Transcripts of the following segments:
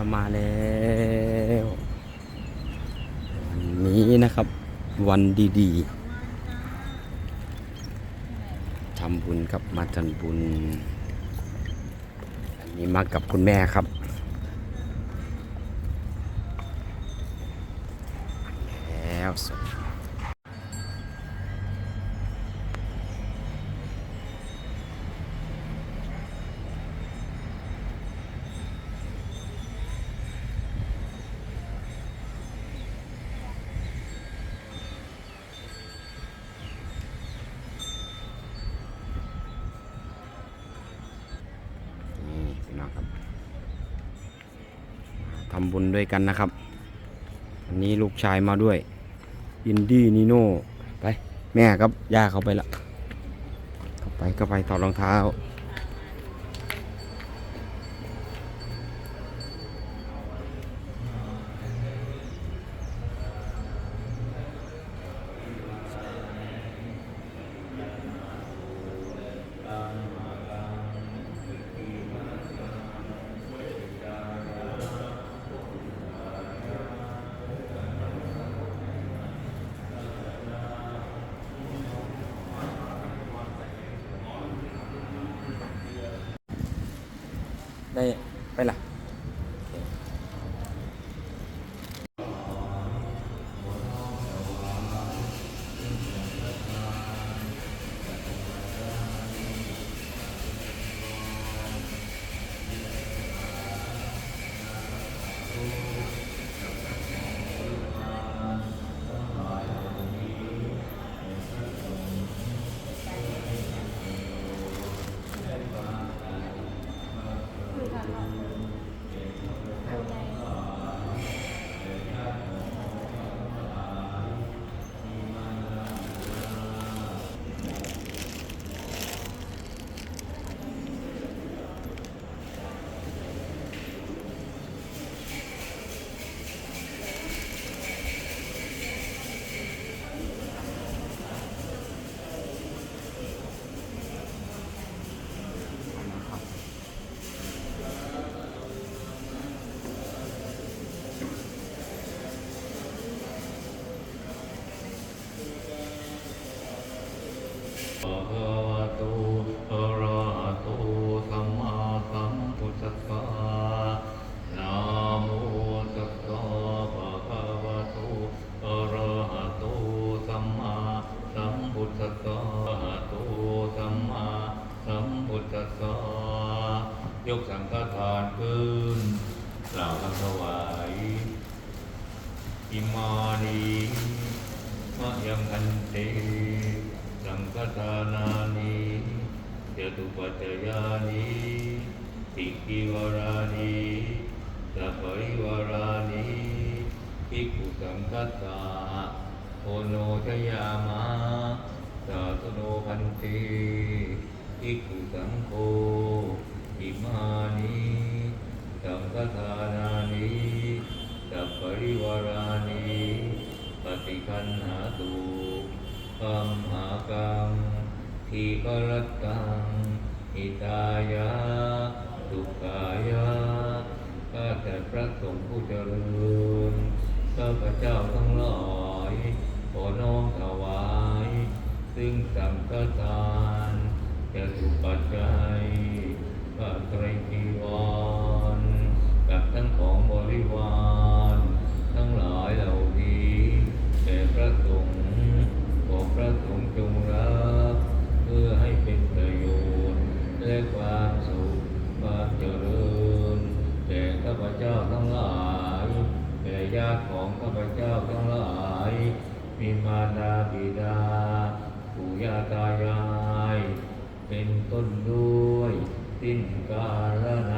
วมาแล้ววันนี้นะครับ วันดีๆทำบุญกับมาจันบุญ อันนี้มากับคุณแม่ครับ แล้วสดนี่พี่น้องครับ ทำบุญด้วยกันนะครับวันนี้ลูกชายมาด้วยอินดี้นิโน่ไปแม่ครับย่าเขาไปละเข้าไปก็ไปถอดรองเท้า ยกสังฆทานขึ้นกล่าวคำถวายอิมานีมะยังอันเตสังฆทานานิจตุปัจจยานิติกิวารานิสัปริวารานิภิกขุสังฆตาโอโนชยามะสาธุโนพันติภิกขุสังโฆ อิมานิสังฆทานานิสัพปริวารานิปฏิคันหาตุกัมหากังทีกรตังอิตายะสุขายะข้าแต่พระสงฆ์ผู้เจริญข้าพเจ้าทั้งหลายขอน้อมถวาย ซึ่งสังฆทานจะสุปัจจัย พระไตรจีวรกับทั้งของบริวาร ทั้งหลายเหล่านี้แด่พระสงฆ์ขอพระสงฆ์จงรับเพื่อให้เป็นประโยชน์และความสุขความเจริญแก่ข้าพเจ้าทั้งหลายแก่ญาติของข้าพเจ้าทั้งหลายมีมารดาบิดาปู่ย่าตายาย เป็นต้นด้วย สิ้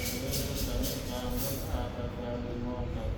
കാര്യങ്ങളോ ഉണ്ടാകും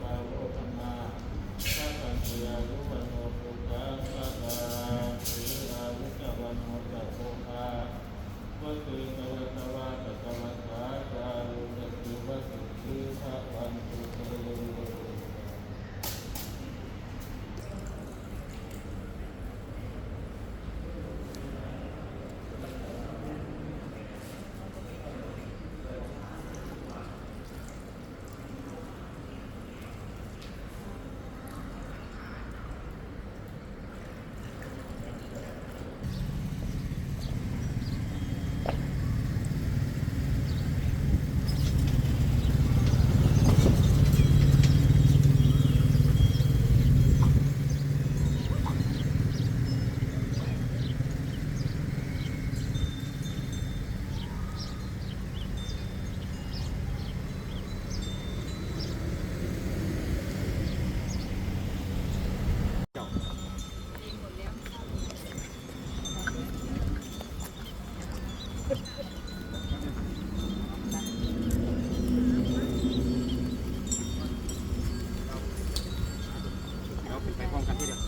เราเป็นไปพร้อมกันที่เดียว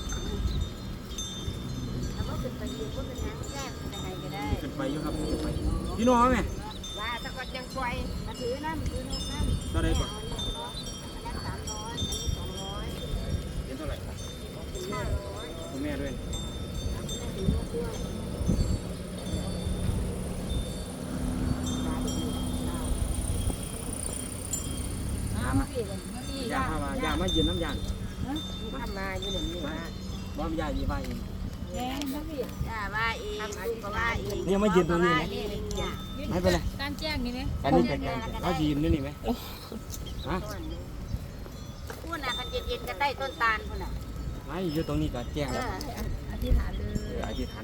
แล้วก็ขึ้นไปยืนก็เป็นน้ำแก้มอะไรก็ได้ เป็นไปอยู่ครับที่นองไหม ยาห้ามาทยามายืนน้ำยางทำมาอยู่หนึ่งนี่ว่ามยายาองไม่เย็นี่ยมายืนตรงนี้ไหมไม่เป็นไรการแจ้งนี่ไหมการนี้เป็นการเขายืนนี่นี่ไหมฮะพูดนะคันเย็นๆก็ได้ต้นตาลคนน่ะไม่อยู่ตรงนี้ก็แจ้งแอธิษฐานเลยอธิษฐาน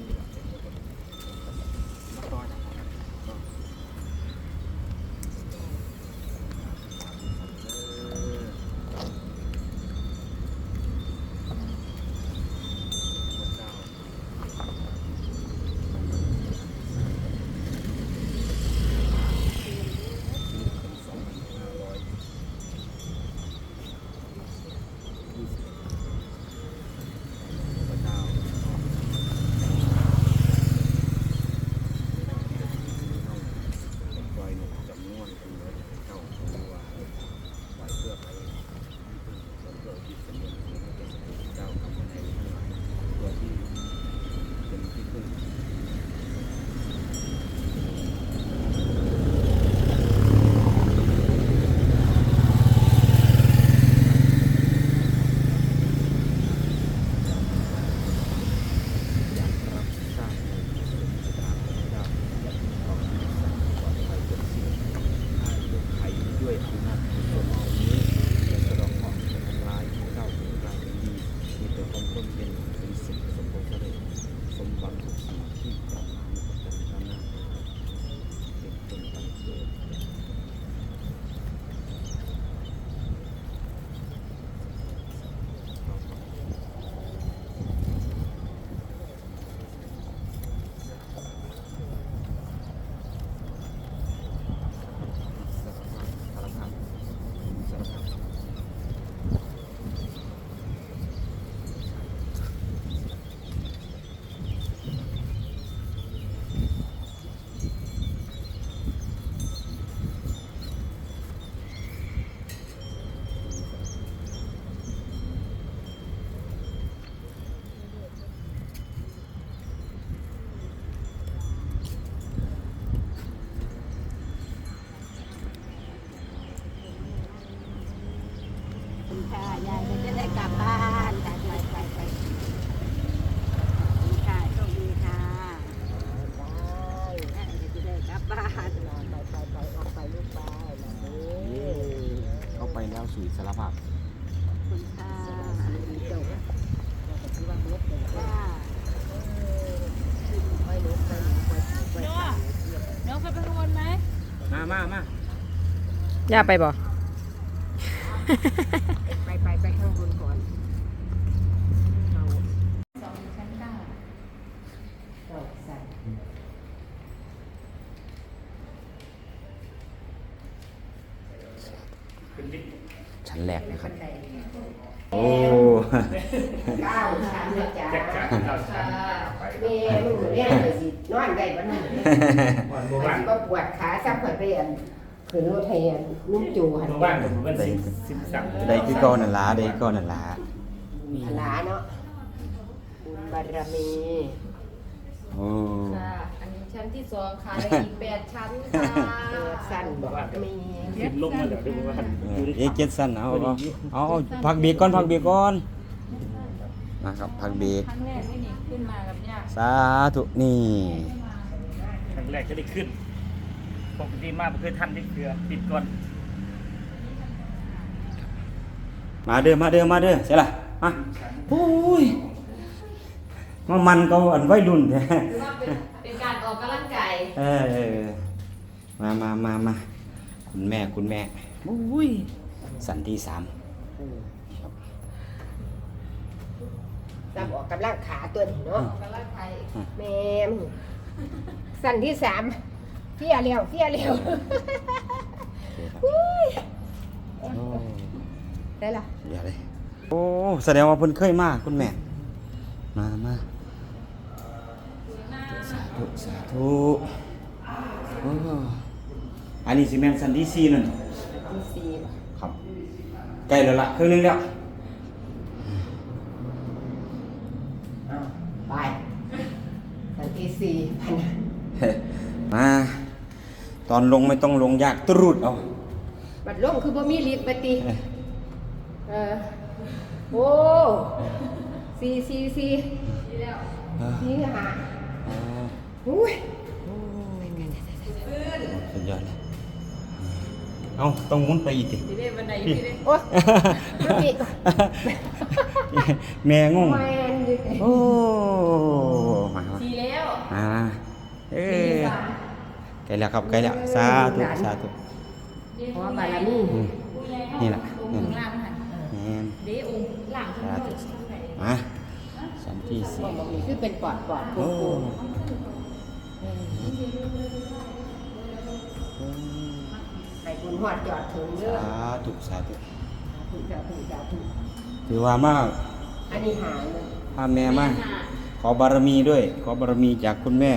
สู่อิสรภาพ คุณค่ะเจ้าว่าว่าน้องเคยไปขบวนไหมมามามาย่าไปบ่ ไปไปไปข้างบนก่อนเรา สองชั้นเก้า เราใส่ ชั้นแรกนะครั บบันไดโอ้เก้าชั้นนะจ๊ะจักจักเราชั้นไปแม่มึงเรียนไปสินอนได้บ้านนั้นวันโบมันราณสิก็ปวดขาซับข่อยไปอันขึ้นรถไทยอันนุ่มจูหันโบราณผมเป็นสิบสิบสามได้คือเก่านั่นล่ะได้คือเก่านั่นล่ะพลาเนาะบุญบารมีโอ้ค่ะอันนี้ ชั้นที่สองค่ะและอีกแปดชั้นค่ะเกิดสั้นบอกมีสิบลงมาเดี๋ยวดูโบราณเออเอ๊ะเจ็ดสั้นเอาเอาเอาเอาพักเบรกก่อนพักเบรกก่อนนะครับพักเบรกครั้งแรกที่นี่ขึ้นมากับย่าสาธุนี่ครั้งแรกก็ได้ขึ้นปกติมากคือท่านที่เกลือติดก่อนมาเด้อมาเด้อมาเด้อใช่ล่ะมาโอ้ย มามันก็อันวัยรุ่นแท้ถือว่าเป็นเป็นการออกกำลังกายเออเออมามามามาคุณแม่คุณแม่โอ้ยสันที่สามครับจำออกกำลังขาตัวนี้เนาะออกกำลังกายแม่มสั้นที่สามเฟียเร็วเฟียเร็วโอเคครับโอ้ได้ละเดี๋ยวเลยโอ้แสดงว่าเพิ่นเคยมาคุณแม่ มามาสา ธุสาธุโอ้อันนี้สิแม่นสันที่สี่นั่นที่สี่ครับใกล้แล้วล่ะครึ่งหนึงแล้วไปสั้นที่สี่พันมาตอนลงไม่ต้องลงยากตรุดเอาบัดลงคือบ่มีลิฟต์บัดติเออโอ้สี่สี่สี่เออสี่หา อุ้ยสุดยอดเลยเอาต้องมุนไปอีกทีนี้บันไดที่นี่โอ้มันมีแม่งงโอ้มามาทีแล้วมาเอ้ยใกลแล้วครับใกลแล้วสาธุสาธุเพราะว่าบารมีนี่แหละองค์นี่แหละล่างหันแม่นเด้องค์หลังขึ้นสามาธุมาสันที่สี่คือเป็นปอดปอดโกโอ้โก้ ให้บุญหอดจอดถึงเด้อสาธุสาธุถูกจ้าถูกจ้าถูกถือว่ามากอันนี้หายเลยพาแม่มาขอบารมีด้วย ขอบารมีจากคุณแม่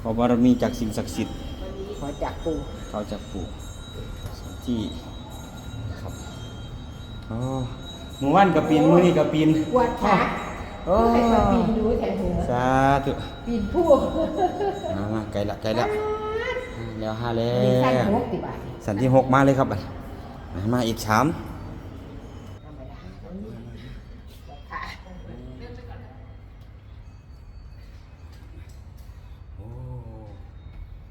ขอบารมีจากสิ่งศักดิ์สิทธิ์ขอจากปูเขาจะปลูกที่ครับอ๋อหมู่บ้านกับปีนมือนี่กับปีนปวดขาโอ้ให้มาปีนดูแทนหัวสาธุปีนผู้มามาไกลละไกลละแล้วห้าแล้มีสั้นวหกติบาทสันที่หกมาเลยครับมามาอีกสามธรรมดาปวดขาโอ้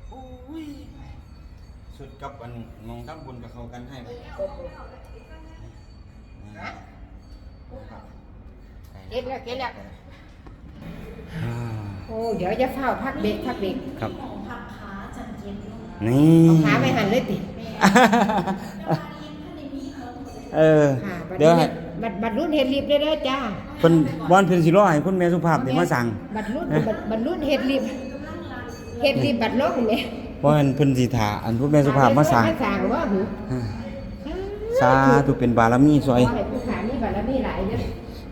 โอ้ยสุดกับอันมองทั้ง เก็บแล้วเก็บแล้วโอ้เดี๋ยวจะเฝ้าพักเบรกพักเบรกครับนี่เอาขาไปหันเลยติเออ ค่ะบัดเดี๋ยวนี้ให้ บัดบัดรุ่นเฮ็ดรีบได้เด้อจ้าเพิ่นบอนเพิ่นสิรอให้คุณแม่สุภาพนี่มาสั่ง บัดรุ่นบัดบัดรุ่นเฮ็ดรีบเฮ็ดรีบบัดลงแม่เพราะอันเพิ่นสิถาอันคุณแม่สุภาพมาสั่งมาสั่งว่าหือสาธุเป็นบารมีซอย ขอให้ผู้ขามีบารมีหลายเด้อ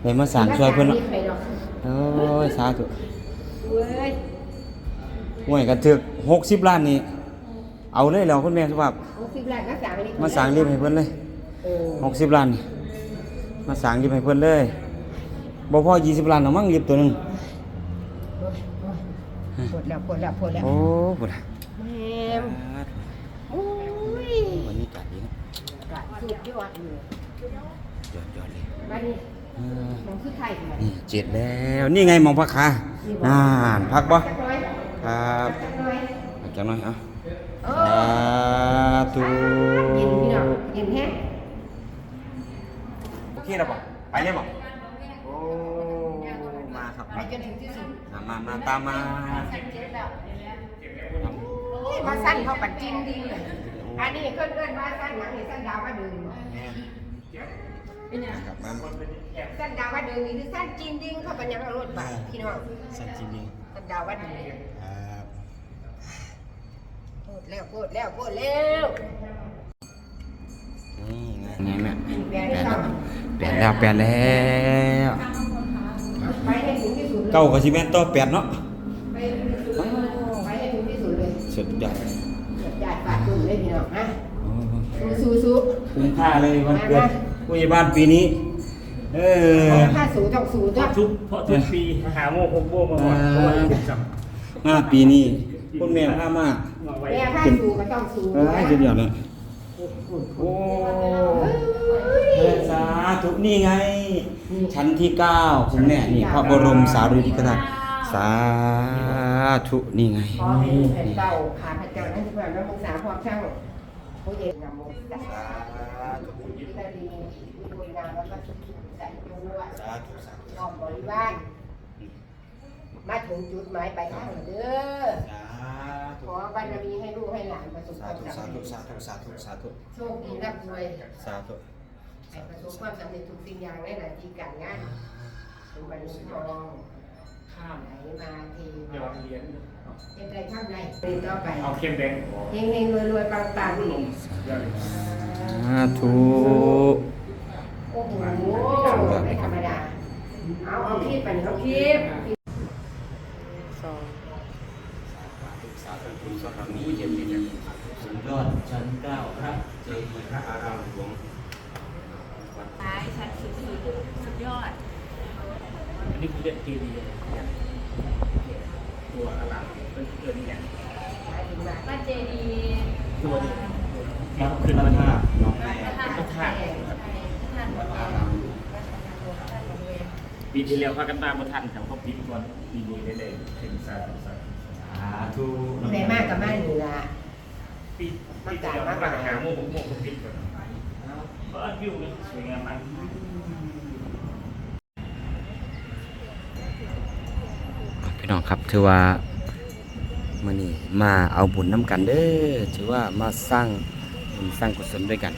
ได้มาสั่งซอยเพิ่นมาเนาะสั่งรีบไปดอกโอ้ยสาธุเว้ยห่วยกันถึก60ล้านนี่เอาเลยแล้วคุณแม่สุภาพหกสิบล้านมาสั่งรีบมาสั่งรีบให้เพิ่นเลยเออ60ล้านนี่มาสั่งรีบให้เพิ่นเลยบ่พอ20ล้านเอามั้งรีบตัวหนึงปวดแล้วปวดแล้วปวดแล้วโอ้พุ่นน่ะแม่มโอ้ยวันนี้กัดดีนะกะสุดยอดอยู่ยอดยอดเลยบัด นี้เออมันคือไทยเหมือนนี่เจ็ดแล้วนี่ไงมองพักขาน่านพักบ่จักหน้อยครับจักหน้อยพักจังหน่อยเอะโอ้สาธุเย็นพี่น้องเย็นแห้งเคแล้วบอกไปเลยบอกโอ้มาครับไปจนถึงที่สุดมามามาตามมาสั้นเจ็บแล้วนี่มาสั้นเขาปัดจิ้มดีเลยอันนี้เกินเกินมาสั้นหนังนี่สั้นดาวมาดึงแม่นะครับมา สั้นดาวมาดึงนี่คือสั้นจิ้มดิ้งเขาปัญญาเอารถไปพี่น้องสันจริงสั้นดาวมาดึงๆครับพูดแล้วพูดแล้วพูดแล้วนี่ไงไงแม่แปลแล้วแปดแล้วแปดแล้วไปให้ถึงที่สุดเลยเก้ากับซีเมนต์ต่อแปดเนาะไปให้ถึงที่สุดไปให้ถึงที่สุดเลยสุดยอดใหญ่ฝาดตุ่มเลยพี่น้องนะโอ้สู้สู้คุ้มค่าเลยวันเกิดผู้ใหญ่บ้านปีนี้ เออถ้าสู้ต้องสู้เพด้วราะยทุกเพราะทุกปีหาโมงหกโมงมาก่อนเพราะว่าผมจมาปีนี้คุณแม่พามาำมาไว้แม่ถ้าสู้ก็ต้องสู้เอ้ยสุดยอดเลยโอ้เออสาธุนี่ไง ชั้นที่เก้าคุณแม่นี่พระบรมสารีริกธาตุสาธุนี่ไงขอให้แผ่นเก่าขาพระเจ้านั้นทุกคนน้ำมึงสาพร้อมช่างผู้เย็นนำมุสาธุที่ได้ดีมีบุญนามแล้วก็ใสาธุสาธุอ้อมบริวารมาถึงจุดหมายปลายทางแล้วเด้อสาขธุอบารมีให้ลูกให้หลานประสบคสาวามธุสำสาเร็ธุจสาธุสาธุสาธุโชคดีร่ำรวยสาธุให้ประสบความสำเร็จทุกสิ่งอย่างในหน้าที่การงานสมบัติทองข้ามไหลมาเทีหยวมาเรียนเป็นไรข้ามไรเป็นต่อไปเอาเข้มแดงเฮงเฮงรวยรวยปังปังนี่สาธุ โอ้โหไม่ธรรมดา เอาเอาคลิปไปเอาคลิปสองสาธุสานี้เย็นดีสุดยอดชั้นเก้าพระเจดีย์พระอารามหลวงท้ายชั้นสุดสุดยอด อันนี้คือเรียนทีดีตัวอลามเป็นเกินเนี่ยพระเจดีย์ตัวนี้มันคือพระธาตุพระธาตุพระธาตุ พระธาตุ วัดอาราม ปีที่แล้วพากันตามมาทันแต่เขาปีก่อนปีนี้ได้เลยถึงสาธุสาธุสาธุได้มากกับมากนี่ละปีปีที่แล้วพากันหาโมงหกโมงเขาปิดก่อนเพราะวิวนี่สวยงามมากพี่น้องครับถือว่ามื่อนี้มาเอาบุญน้ำกันเด้อถือว่ามาสร้างบุญสร้างกุศลด้วยกัน